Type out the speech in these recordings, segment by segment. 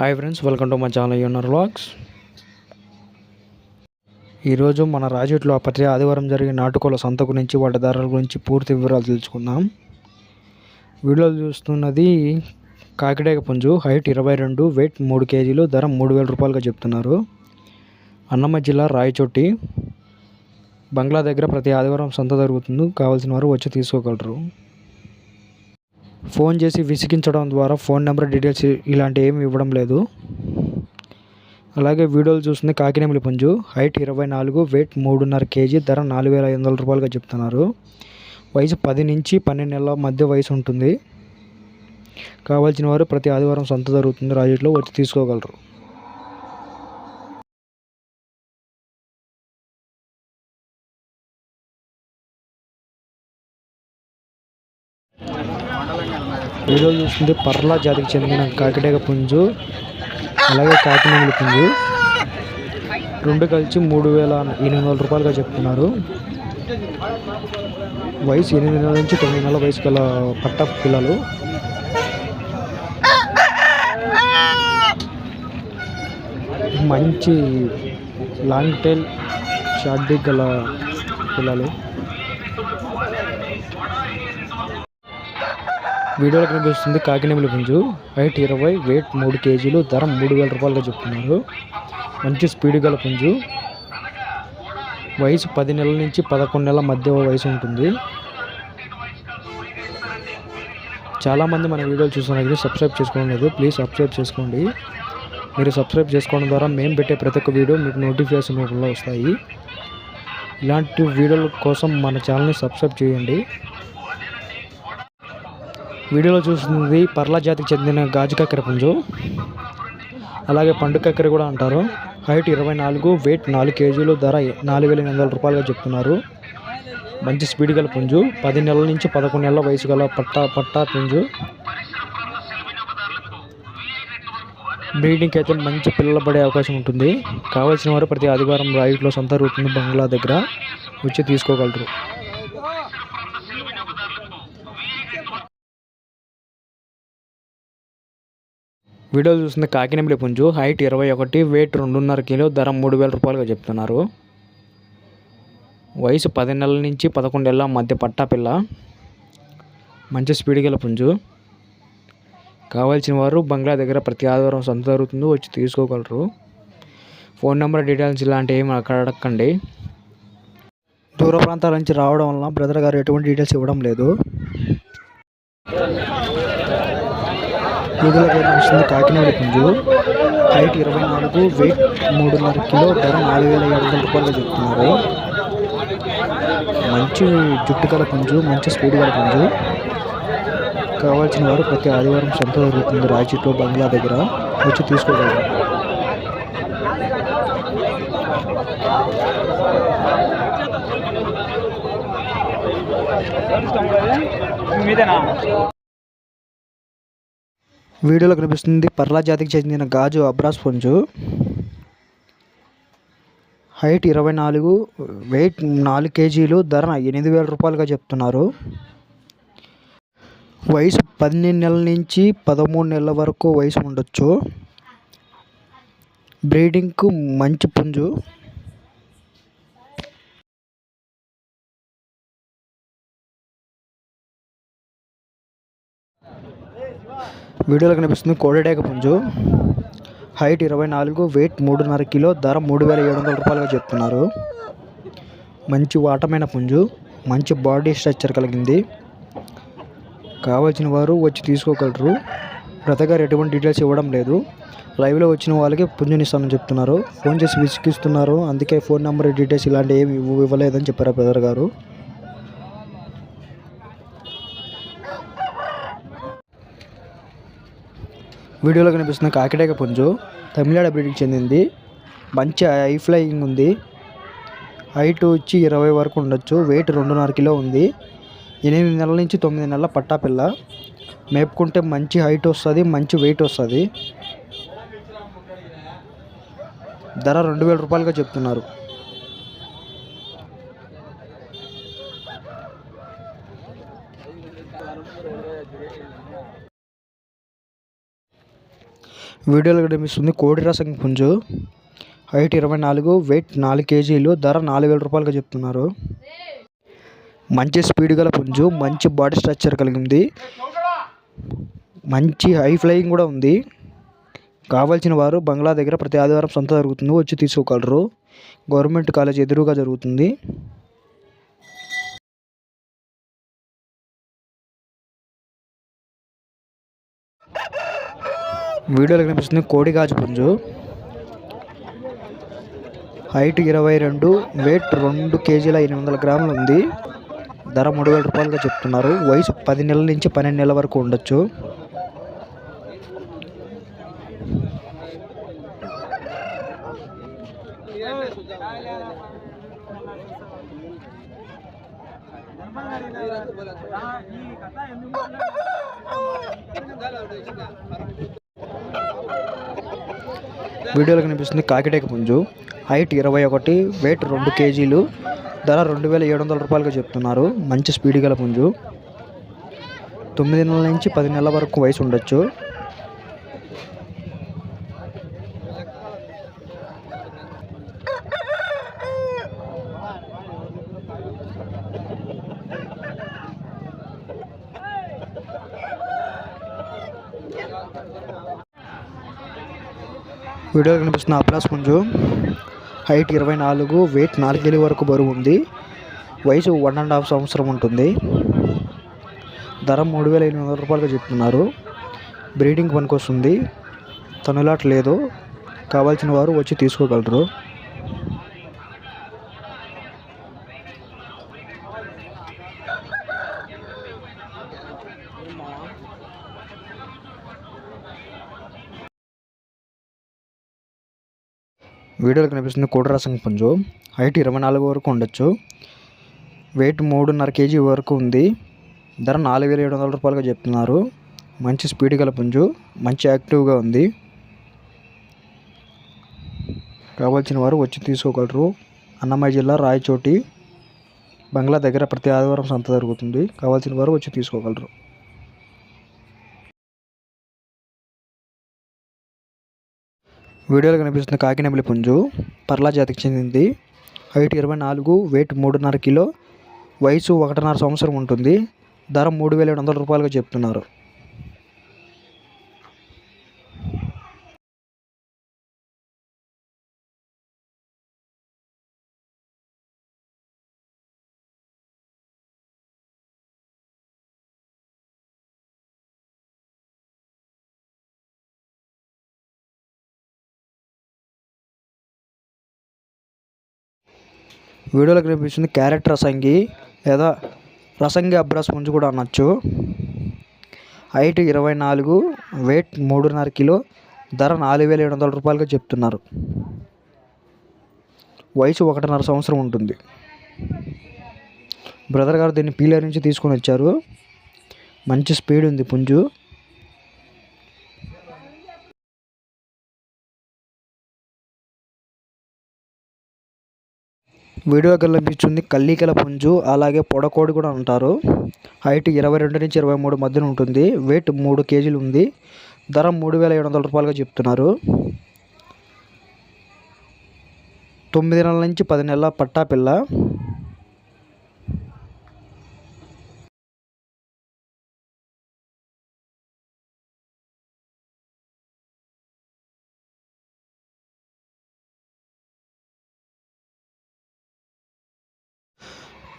Hi friends welcome to మా channel యూనర్ vlogs ఈరోజు మన రాజుట్లో ప్రతి ఆదివారం జరిగే నాటుకోల సంత గురించి వాటి ధరల గురించి పూర్తి వివరాలు తెలుసుకుందాం. వీడియోలు చూస్తున్నది కాకిడేక పుంజు హైట్ ఇరవై రెండు వెయిట్ మూడు కేజీలు ధర మూడు వేల రూపాయలుగా చెప్తున్నారు. అన్నమయ్య జిల్లా రాయచోటి బంగ్లా దగ్గర ప్రతి ఆదివారం సంత జరుగుతుంది. కావాల్సిన వారు వచ్చి తీసుకోగలరు. ఫోన్ చేసి విసిగించడం ద్వారా ఫోన్ నెంబర్ డీటెయిల్స్ ఇలాంటివి ఏమి ఇవ్వడం లేదు. అలాగే వీడియోలు చూస్తుంది కాకినేమిలి పుంజు. హైట్ ఇరవై నాలుగు వెయిట్ మూడున్నర కేజీ ధర నాలుగు వేల ఐదు వందల రూపాయలుగా చెప్తున్నారు. వయసు పది నుంచి పన్నెండు నెలల మధ్య వయసు ఉంటుంది. కావాల్సిన వారు ప్రతి ఆదివారం సంత జరుగుతుంది. రాజుట్లో వచ్చి తీసుకోగలరు. వీడియోలు చూస్తుంది పర్లా జాతికి చెందిన కాకిడేగ పుంజు అలాగే కాకినేమిలి పుంజు. రెండు కలిసి మూడు వేల ఎనిమిది వందల రూపాయలుగా చెప్తున్నారు. వయసు ఎనిమిది నెలల నుంచి తొమ్మిది నెలల వయసు గల పట్ట పిల్లలు. మంచి లాంగ్ టైల్ షార్ట్ గల పిల్లలు. వీడియోలో కనిపిస్తుంది కాకినేమిలి పుంజు. హైట్ ఇరవై వెయిట్ మూడు కేజీలు ధర మూడు వేల రూపాయలుగా చెప్తున్నారు. మంచి స్పీడ్ గల పుంజు. వయసు పది నెలల నుంచి పదకొండు నెలల మధ్య వయసు ఉంటుంది. చాలామంది మన వీడియోలు చూస్తున్నారు సబ్స్క్రైబ్ చేసుకోవడం లేదు. ప్లీజ్ సబ్స్క్రైబ్ చేసుకోండి. మీరు సబ్స్క్రైబ్ చేసుకోవడం ద్వారా మేము పెట్టే ప్రతి ఒక్క వీడియో మీకు నోటిఫికేషన్ రూపంలో వస్తాయి. ఇలాంటి వీడియోల కోసం మన ఛానల్ని సబ్స్క్రైబ్ చేయండి. వీడియోలో చూస్తుంది పర్లా జాతికి చెందిన గాజు కక్కెరపుంజు అలాగే పండు కక్కెర కూడా అంటారు. హైట్ ఇరవై నాలుగు వెయిట్ నాలుగు కేజీలు ధర నాలుగు వేల ఎనిమిది వందల రూపాయలుగా చెప్తున్నారు. మంచి స్పీడ్ గల పుంజు పది నెలల నుంచి పదకొండు నెలల వయసు గల పట్టా పట్టా పుంజు. బ్రీడింగ్కి అయితే మంచి పిల్లలు పడే అవకాశం ఉంటుంది. కావాల్సిన వారు ప్రతి ఆదివారం రాయిట్లో సొంత రూపంలో బంగ్లా దగ్గర వచ్చి తీసుకోగలరు. వీడియో చూసిన కాకినెంబడి పుంజు హైట్ ఇరవై ఒకటి వెయిట్ రెండున్నర కిలో ధర మూడు వేల రూపాయలుగా చెప్తున్నారు. వయసు పది నెలల నుంచి పదకొండేళ్ళ మధ్య పట్టా పిల్ల. మంచి స్పీడ్ గల పుంజు. కావాల్సిన వారు బంగ్లా దగ్గర ప్రతి ఆదివారం సొంత జరుగుతుందో వచ్చి తీసుకోగలరు. ఫోన్ నెంబర్ డీటెయిల్స్ ఇలాంటివి ఏమి అక్కడ అడగండి దూర ప్రాంతాల నుంచి రావడం వల్ల బ్రదర్ గారు ఎటువంటి డీటెయిల్స్ ఇవ్వడం లేదు. వీధిలో కనిపిస్తుంది కాకినాడ పుంజు? హైట్ ఇరవై నాలుగు వెయిట్ మూడున్నర కిలో ధర నాలుగు వేల ఏడు వందల రూపాయలు చెప్తున్నారు. మంచి జుట్టు గల పుంజు మంచి స్పీడ్ గల పుంజు. కావాల్సిన వారు ప్రతి ఆదివారం సొంత జరుగుతుంది రాయచీట్లో బంగ్లా దగ్గర. వచ్చి తీసుకోగలరు. మీదేనా? వీడియోలో కనిపిస్తుంది పర్లా జాతికి చెందిన గాజు అబ్రాస్ పుంజు. హైట్ ఇరవై నాలుగు వెయిట్ నాలుగు కేజీలు ధర ఎనిమిది వేల రూపాయలుగా చెప్తున్నారు. వయసు పన్నెండు నెలల నుంచి పదమూడు నెలల వరకు వయసు ఉండొచ్చు. బ్రీడింగ్కు మంచి పుంజు. వీడియోలో కనిపిస్తుంది కోడేటేక పుంజు. హైట్ ఇరవై నాలుగు వెయిట్ మూడున్నర కిలో ధర మూడు వేల ఏడు వందల రూపాయలుగా చెప్తున్నారు. మంచి వాటమైన పుంజు మంచి బాడీ స్ట్రక్చర్ కలిగింది. కావాల్సిన వారు వచ్చి తీసుకోగలరు. బ్రతగారు ఎటువంటి డీటెయిల్స్ ఇవ్వడం లేదు. లైవ్లో వచ్చిన వాళ్ళకి పుంజుని ఇస్తానని చెప్తున్నారు. ఫోన్ చేసి విసిగిస్తున్నారు. అందుకే ఫోన్ నెంబర్ డీటెయిల్స్ ఇలాంటివి ఏమి ఇవ్వలేదని చెప్పారు బ్రదర్ గారు. వీడియోలో కనిపిస్తున్న కాకిటేక పుంజు తమిళనాడు బ్రీడ్కి చెందింది. మంచి హై ఫ్లయింగ్ ఉంది. హైట్ వచ్చి ఇరవై వరకు ఉండొచ్చు. వెయిట్ రెండున్నర కిలో ఉంది. ఎనిమిది నెలల నుంచి తొమ్మిది నెలల పట్టా పిల్ల. మేపుకుంటే మంచి హైట్ వస్తుంది మంచి వెయిట్ వస్తుంది. ధర రెండు వేల రూపాయలుగా చెప్తున్నారు. వీడియోలో కనిపిస్తుంది కోడి రసం పుంజు. హైట్ ఇరవై నాలుగు వెయిట్ నాలుగు కేజీలు ధర నాలుగు వేల రూపాయలుగా చెప్తున్నారు. మంచి స్పీడ్ గల పుంజు మంచి బాడీ స్ట్రక్చర్ కలిగింది. మంచి హై ఫ్లయింగ్ కూడా ఉంది. కావాల్సిన వారు బంగ్లా దగ్గర ప్రతి ఆదివారం సంత జరుగుతుంది వచ్చి తీసుకోగలరు. గవర్నమెంట్ కాలేజ్ ఎదురుగా జరుగుతుంది. వీడియోలో కనిపిస్తుంది కోడిగాజు పుంజు. హైట్ ఇరవై రెండు వెయిట్ రెండు కేజీల ఎనిమిది వందల గ్రాములు ఉంది. ధర మూడు వేల రూపాయలుగా చెప్తున్నారు. వయసు పది నెలల నుంచి పన్నెండు నెలల వరకు ఉండొచ్చు. వీడియోలో కనిపిస్తుంది కాకిటేక పుంజు. హైట్ ఇరవై ఒకటి వెయిట్ రెండు కేజీలు. ధర రెండు వేల ఏడు వందల రూపాయలుగా చెప్తున్నారు. మంచి స్పీడ్ గల పుంజు. తొమ్మిది నెలల నుంచి పది నెలల వరకు వయసు ఉండొచ్చు. వీడియోలో కనిపిస్తున్న అప్లాస్ పుంజు హైట్ ఇరవై నాలుగు వెయిట్ నాలుగు కేజీ వరకు బరువు ఉంది. వయసు వన్ అండ్ హాఫ్ సంవత్సరం ఉంటుంది. ధర మూడు వేల ఎనిమిది వందల రూపాయలుగా చెప్తున్నారు. బ్రీడింగ్ పనికొస్తుంది. తనులాట్ లేదు. కావాల్సిన వారు వచ్చి తీసుకోగలరు. వీడియోలో కనిపిస్తుంది కోటరసం పుంజు హైట్ ఇరవై నాలుగు వరకు ఉండొచ్చు. వెయిట్ మూడున్నర కేజీ వరకు ఉంది. ధర నాలుగు వేల ఏడు వందల రూపాయలుగా చెప్తున్నారు. మంచి స్పీడ్ గల పుంజు. మంచి యాక్టివ్గా ఉంది. కావాల్సిన వారు వచ్చి తీసుకోగలరు. అన్నమయ్య జిల్లా రాయచోటి బంగ్లా దగ్గర ప్రతి ఆదివారం సంత జరుగుతుంది. కావాల్సిన వారు వచ్చి తీసుకోగలరు. వీడియోలో కనిపిస్తున్న కాకినెమిలి పుంజు పర్లా జాతికి చెందింది. హైట్ ఇరవై నాలుగు వెయిట్ మూడున్నర కిలో వయసు ఒకటిన్నర సంవత్సరం ఉంటుంది. ధర మూడు వేల ఏడు వందల రూపాయలుగా చెప్తున్నారు. వీడియోలో కనిపిస్తుంది క్యారెట్ రసంగి లేదా రసంగి అబ్రాస్ పుంజు కూడా అనొచ్చు. హైట్ ఇరవై నాలుగు వెయిట్ మూడున్నర కిలో ధర నాలుగు వేల ఏడు వందల రూపాయలుగా చెప్తున్నారు. వయసు ఒకటిన్నర సంవత్సరం ఉంటుంది. బ్రదర్ గారు దీన్ని పీలర్ నుంచి తీసుకొని వచ్చారు. మంచి స్పీడ్ ఉంది పుంజు. వీడియో కనిపిస్తుంది కల్లీకల పుంజు అలాగే పొడకోడి కూడా అంటారు. హైట్ ఇరవై రెండు నుంచి ఇరవై మూడు మధ్యన ఉంటుంది. వెయిట్ మూడు కేజీలు ఉంది. ధర మూడు వేల ఏడు వందల రూపాయలుగా చెప్తున్నారు. తొమ్మిది నెలల నుంచి పది నెలల పట్టా పిల్ల.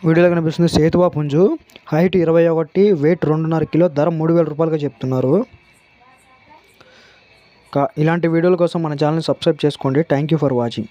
వీడియోలో కనిపిస్తుంది సేతువా పుంజు. హైట్ ఇరవై ఒకటి వెయిట్ రెండున్నర కిలో ధర మూడు వేల రూపాయలుగా చెప్తున్నారు. ఇలాంటి వీడియోల కోసం మన ఛానల్ని సబ్స్క్రైబ్ చేసుకోండి. Thank you for watching.